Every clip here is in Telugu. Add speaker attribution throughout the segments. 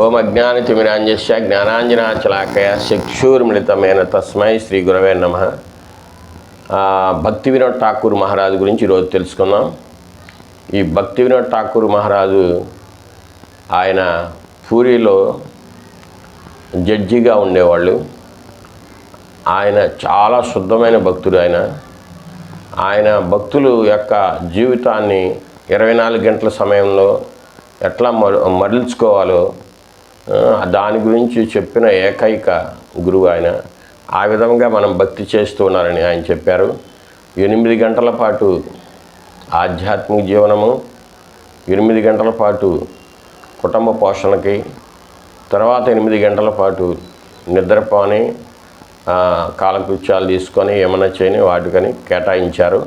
Speaker 1: ఓం అజ్ఞానతిమిరాంజస్య జ్ఞానాంజనాచలాకయ శిక్షూర్మిళితమైన తస్మై శ్రీ గురవే నమ. భక్తి వినోద్ ఠాకూర్ మహారాజు గురించి ఈరోజు తెలుసుకుందాం. ఈ భక్తి వినోద్ ఠాకూర్ మహారాజు ఆయన పూరిలో జడ్జిగా ఉండేవాళ్ళు. ఆయన చాలా శుద్ధమైన భక్తుడు ఆయన. ఆయన భక్తులు యొక్క జీవితాన్ని ఇరవై నాలుగు గంటల సమయంలో ఎట్లా మరు మరల్చుకోవాలో దాని గురించి చెప్పిన ఏకైక గురువు ఆయన. ఆ విధంగా మనం భక్తి చేస్తూ ఉన్నారని ఆయన చెప్పారు. ఎనిమిది గంటల పాటు ఆధ్యాత్మిక జీవనము ఎనిమిది గంటల పాటు కుటుంబ పోషణకి తర్వాత ఎనిమిది గంటల పాటు నిద్రపోని కాలకృత్యాలు తీసుకొని ఏమైనా చేయని వాటికని కేటాయించారు.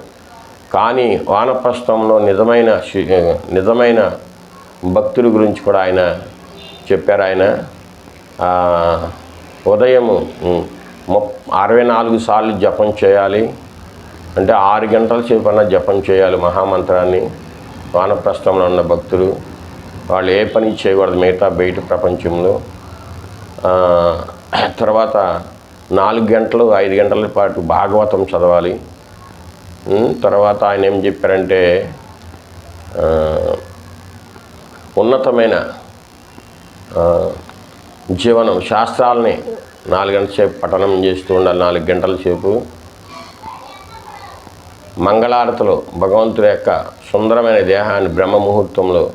Speaker 1: కానీ వానప్రస్థంలో నిజమైన నిజమైన భక్తుల గురించి కూడా ఆయన చెప్పారు ఆయన. ఉదయం ఉదయము అరవై నాలుగు సార్లు జపం చేయాలి. అంటే ఆరు గంటల సేపు జపం చేయాలి మహామంత్రాన్ని. వానప్రస్థంలో ఉన్న భక్తులు వాళ్ళు ఏ పని చేయకూడదు మిగతా బయట ప్రపంచంలో. తర్వాత నాలుగు గంటలు ఐదు గంటల పాటు భాగవతం చదవాలి. తర్వాత ఆయన ఏం చెప్పారంటే ఉన్నతమైన జీవనం శాస్త్రాలని నాలుగు గంటల సేపు పఠనం చేస్తూ ఉండాలి నాలుగు గంటల సేపు. మంగళారతిలో భగవంతుడి యొక్క సుందరమైన దేహాన్ని బ్రహ్మ ముహూర్తంలో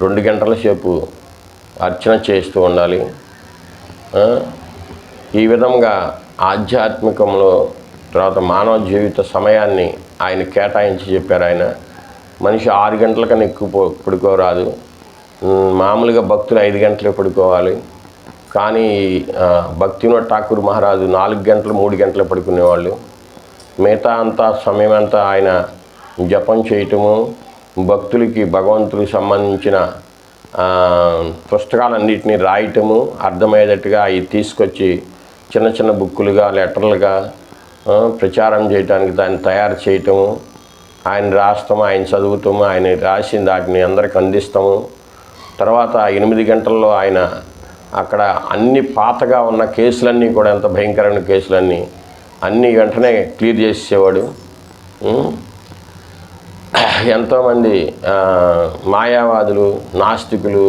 Speaker 1: రెండు గంటల సేపు అర్చన చేస్తూ ఉండాలి. ఈ విధంగా ఆధ్యాత్మికంలో తర్వాత మానవ జీవిత సమయాన్ని ఆయన కేటాయించి చెప్పారు ఆయన. మనిషి ఆరు గంటల కన్నా ఎక్కువ పడుకోరాదు. మామూలుగా భక్తులు ఐదు గంటలే పడుకోవాలి. కానీ ఆ, ఠాకూర్ మహారాజు నాలుగు గంటలు మూడు గంటలు పడుకునేవాళ్ళు. మిగతా అంతా సమయం అంతా ఆయన జపం చేయటము భక్తులకి భగవంతుడికి సంబంధించిన పుస్తకాలన్నింటినీ రాయటము అర్థమయ్యేటట్టుగా అవి తీసుకొచ్చి చిన్న చిన్న బుక్కులుగా లెటర్లుగా ప్రచారం చేయడానికి దాన్ని తయారు చేయటము ఆయన రాస్తాము ఆయన చదువుతాము ఆయన రాసిన వాటిని అందరికి అందిస్తాము. తర్వాత ఎనిమిది గంటల్లో ఆయన అక్కడ అన్ని పాతగా ఉన్న కేసులన్నీ కూడా ఎంత భయంకరమైన కేసులన్నీ అన్ని వెంటనే క్లియర్ చేసేవాడు. ఎంతోమంది మాయావాదులు నాస్తికులు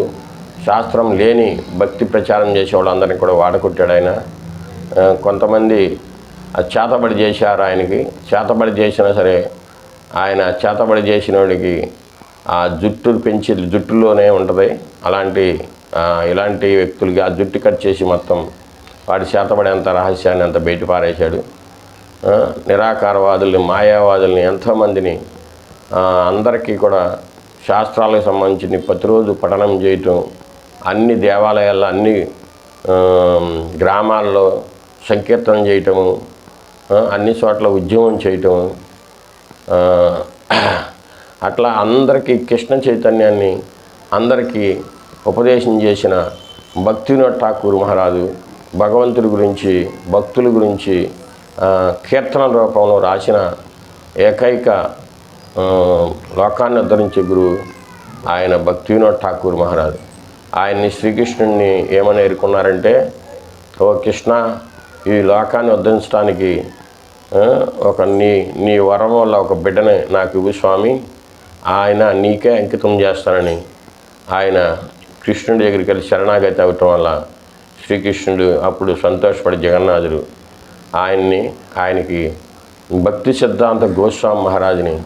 Speaker 1: శాస్త్రం లేని భక్తి ప్రచారం చేసేవాళ్ళు అందరినీ కూడా వాడకొట్టాడు ఆయన. కొంతమంది చేతబడి చేశారు ఆయనకి. చేతబడి చేసినా సరే ఆయన చేతబడి చేసిన వాడికి ఆ జుట్టు పెంచి జుట్టులోనే ఉంటుంది. అలాంటి ఇలాంటి వ్యక్తులకి ఆ జుట్టు కట్ చేసి మొత్తం వాడి చేతబడేంత రహస్యాన్ని అంత బయట పారేశాడు. నిరాకారవాదుల్ని మాయావాదుల్ని ఎంతోమందిని అందరికీ కూడా శాస్త్రాలకు సంబంధించి ప్రతిరోజు పఠనం చేయటం అన్ని దేవాలయాల్లో అన్ని గ్రామాల్లో సంకీర్తనం చేయటము అన్ని చోట్ల ఉద్యమం చేయటము అట్లా అందరికీ కృష్ణ చైతన్యాన్ని అందరికీ ఉపదేశం చేసిన భక్తివినోద్ ఠాకూర్ మహారాజు భగవంతుడి గురించి భక్తుల గురించి కీర్తనల కీర్తన రూపంలో రాసిన ఏకైక లోకాన్ని ఉద్ధరించే గురువు ఆయన భక్తివినోద్ ఠాకూర్ మహారాజు. ఆయన్ని శ్రీకృష్ణుడిని ఏమని ఎరుకున్నారంటే ఓ కృష్ణ ఈ లోకాన్ని ఉద్ధరించడానికి ఒక నీ నీ వరం వల్ల ఒక బిడ్డని నాకు ఇవ్వు స్వామి. ఆయన నీకే అంకితం చేస్తానని ఆయన కృష్ణుడి దగ్గరికి వెళ్ళి శరణాగతి అవ్వటం వల్ల శ్రీకృష్ణుడు అప్పుడు సంతోషపడి జగన్నాథుడు ఆయన్ని ఆయనకి భక్తి సిద్ధాంత గోస్వామి మహారాజుని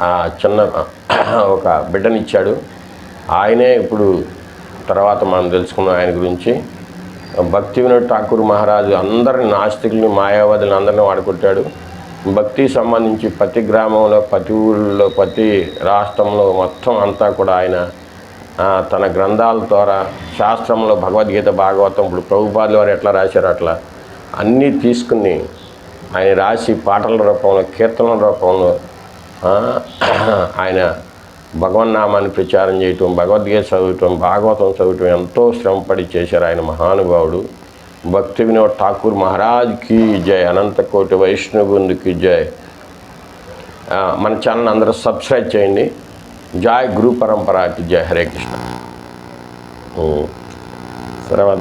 Speaker 1: ఆ చిన్న ఒక బిడ్డనిచ్చాడు. ఆయనే ఇప్పుడు తర్వాత మనం తెలుసుకున్నాం ఆయన గురించి. భక్తి వినోద్ ఠాకూర్ మహారాజు అందరిని నాస్తికుల్ని మాయావాదులను అందరిని వాడుకుంటాడు భక్తి సంబంధించి ప్రతి గ్రామంలో ప్రతి ఊళ్ళో ప్రతి రాష్ట్రంలో మొత్తం అంతా కూడా ఆయన తన గ్రంథాల ద్వారా శాస్త్రంలో భగవద్గీత భాగవతం ఇప్పుడు ప్రభుపాదుల వారు ఎట్లా రాశారో అట్లా అన్నీ తీసుకుని ఆయన రాసి పాటల రూపంలో కీర్తనల రూపంలో ఆయన భగవన్నామాన్ని ప్రచారం చేయటం భగవద్గీత చదవటం భాగవతం చదవటం ఎంతో శ్రమపడి చేశారు ఆయన మహానుభావుడు. భక్తి వినోద్ ఠాకూర్ మహారాజ్కి జై అనంతకోటి వైష్ణవుందుకి జై. మన ఛానల్ అందరూ సబ్స్క్రైబ్ చేయండి. జై గురు పరంపరాకి జై. హరే కృష్ణ. తర్వాత